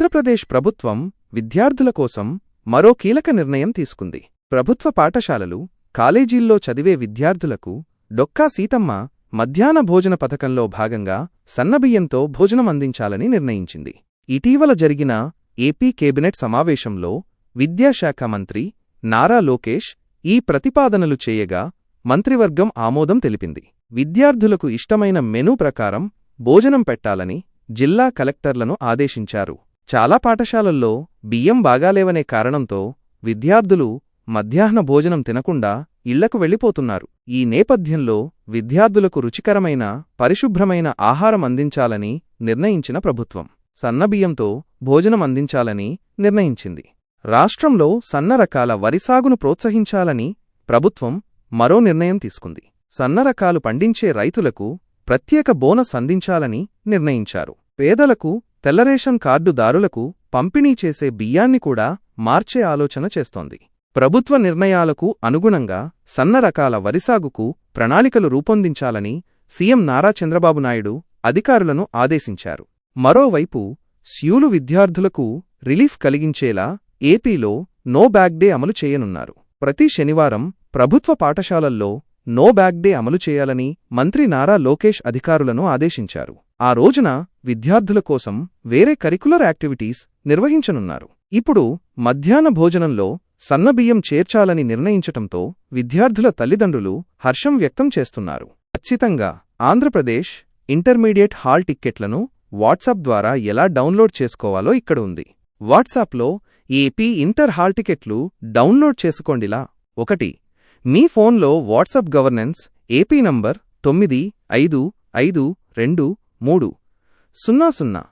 ఆంధ్రప్రదేశ్ ప్రభుత్వం విద్యార్థుల కోసం మరో కీలక నిర్ణయం తీసుకుంది. ప్రభుత్వ పాఠశాలలు కాలేజీల్లో చదివే విద్యార్థులకు డొక్కా సీతమ్మ మధ్యాహ్న భోజన పథకంలో భాగంగా సన్నబియ్యంతో భోజనం అందించాలని నిర్ణయించింది. ఇటీవల జరిగిన ఏపీ కేబినెట్ సమావేశంలో విద్యాశాఖ మంత్రి నారా లోకేష్ ఈ ప్రతిపాదనలు చేయగా మంత్రివర్గం ఆమోదం తెలిపింది. విద్యార్థులకు ఇష్టమైన మెనూ ప్రకారం భోజనం పెట్టాలని జిల్లా కలెక్టర్లను ఆదేశించారు. చాలా పాఠశాలల్లో బియ్యం బాగాలేవనే కారణంతో విద్యార్థులు మధ్యాహ్న భోజనం తినకుండా ఇళ్ళకు వెళ్ళిపోతున్నారు. ఈ నేపథ్యంలో విద్యార్థులకు రుచికరమైన పరిశుభ్రమైన ఆహారం అందించాలని నిర్ణయించిన ప్రభుత్వం. సన్నబియ్యంతో భోజనం అందించాలని నిర్ణయించింది. రాష్ట్రంలో సన్న రకాల వరిసాగును ప్రోత్సహించాలని ప్రభుత్వం మరో నిర్ణయం తీసుకుంది. సన్న రకాలు పండించే రైతులకు ప్రత్యేక బోనస్ అందించాలని నిర్ణయించారు. పేదలకు తెల్లరేషన్ కార్డుదారులకు పంపిణీ చేసే బియ్యాన్ని కూడా మార్చే ఆలోచన చేస్తోంది. ప్రభుత్వ నిర్ణయాలకు అనుగుణంగా సన్న రకాల వరిసాగుకు ప్రణాళికలు రూపొందించాలని సీఎం నారా చంద్రబాబు నాయుడు అధికారులను ఆదేశించారు. మరోవైపు స్యూలు విద్యార్థులకు రిలీఫ్ కలిగించేలా ఏపీలో నో బ్యాగ్ డే అమలు చేయనున్నారు. ప్రతి శనివారం ప్రభుత్వ పాఠశాలల్లో నో బ్యాగ్ డే అమలు చేయాలని మంత్రి నారా లోకేష్ అధికారులను ఆదేశించారు. ఆ రోజున విద్యార్థుల కోసం వేరే కరికులర్ యాక్టివిటీస్ నిర్వహించనున్నారు. ఇప్పుడు మధ్యాహ్న భోజనంలో సన్నబియ్యం చేర్చాలని నిర్ణయించటంతో విద్యార్థుల తల్లిదండ్రులు హర్షం వ్యక్తం చేస్తున్నారు. ఖచ్చితంగా ఆంధ్రప్రదేశ్ ఇంటర్మీడియట్ హాల్ టిక్కెట్లను వాట్సాప్ ద్వారా ఎలా డౌన్లోడ్ చేసుకోవాలో ఇక్కడ ఉంది. వాట్సాప్లో ఏపీ ఇంటర్ హాల్ టికెట్లు డౌన్లోడ్ చేసుకోండిలా. ఒకటి మీ ఫోన్లో వాట్సాప్ గవర్నెన్స్ ఏపీ నంబర్ తొమ్మిది ఐదు ఐదు రెండు మూడు. సున్నా సున్నా.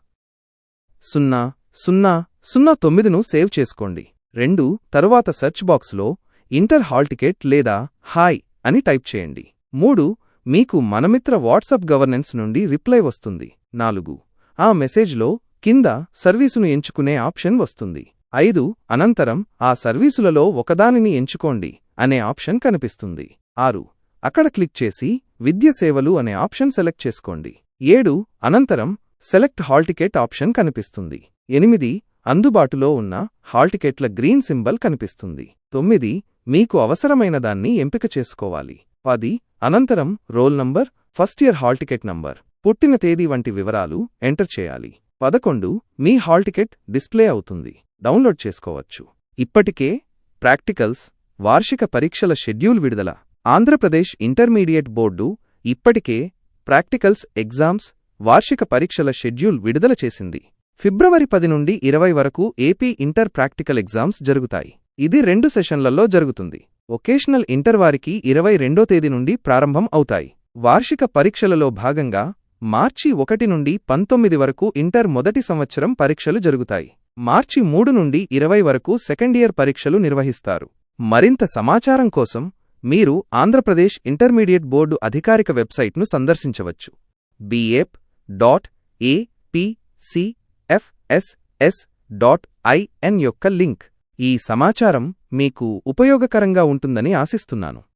సున్నా సున్నా సున్నా తొమ్మిదిను సేవ్ చేసుకోండి. రెండు తరువాత సెర్చ్ బాక్స్లో ఇంటర్ హాల్ టికెట్ లేదా హాయ్ అని టైప్ చేయండి. మూడు మీకు మనమిత్ర వాట్సాప్ గవర్నెన్స్ నుండి రిప్లై వస్తుంది. నాలుగు ఆ మెసేజ్లో కింద సర్వీసును ఎంచుకునే ఆప్షన్ వస్తుంది. ఐదు అనంతరం ఆ సర్వీసులలో ఒకదానిని ఎంచుకోండి అనే ఆప్షన్ కనిపిస్తుంది. ఆరు అక్కడ క్లిక్ చేసి విద్య సేవలు అనే ఆప్షన్ సెలెక్ట్ చేసుకోండి. ఏడు అనంతరం సెలెక్ట్ హాల్ టికెట్ ఆప్షన్ కనిపిస్తుంది. ఎనిమిది అందుబాటులో ఉన్న హాల్ టికెట్ల గ్రీన్ సింబల్ కనిపిస్తుంది. తొమ్మిది మీకు అవసరమైన దాన్ని ఎంపిక చేసుకోవాలి. పది అనంతరం roll number first year hall ticket number పుట్టిన తేదీ వంటి వివరాలు ఎంటర్ చేయాలి. పదకొండు మీ హాల్ టికెట్ డిస్ప్లే అవుతుంది. డౌన్లోడ్ చేసుకోవచ్చు. ఇప్పటికే ప్రాక్టికల్స్ వార్షిక పరీక్షల షెడ్యూల్ విడుదల ఆంధ్రప్రదేశ్ ఇంటర్మీడియట్ బోర్డు ఇప్పటికే ప్రాక్టికల్స్ ఎగ్జామ్స్ వార్షిక పరీక్షల షెడ్యూల్ విడుదల చేసింది. ఫిబ్రవరి పది నుండి ఇరవై వరకు ఏపీ ఇంటర్ ప్రాక్టికల్ ఎగ్జామ్స్ జరుగుతాయి. ఇది రెండు సెషన్లలో జరుగుతుంది. ఒకేషనల్ ఇంటర్ వారికి ఇరవై రెండో తేదీ నుండి ప్రారంభం అవుతాయి. వార్షిక పరీక్షలలో భాగంగా మార్చి ఒకటి నుండి పంతొమ్మిది వరకు ఇంటర్ మొదటి సంవత్సరం పరీక్షలు జరుగుతాయి. మార్చి మూడు నుండి ఇరవై వరకు సెకండ్ ఇయర్ పరీక్షలు నిర్వహిస్తారు. మరింత సమాచారం కోసం మీరు ఆంధ్రప్రదేశ్ ఇంటర్మీడియట్ బోర్డు అధికారిక వెబ్సైట్ను సందర్శించవచ్చు. BIEAP dot APCFSS dot IN యొక్క లింక్. ఈ సమాచారం మీకు ఉపయోగకరంగా ఉంటుందని ఆశిస్తున్నాను.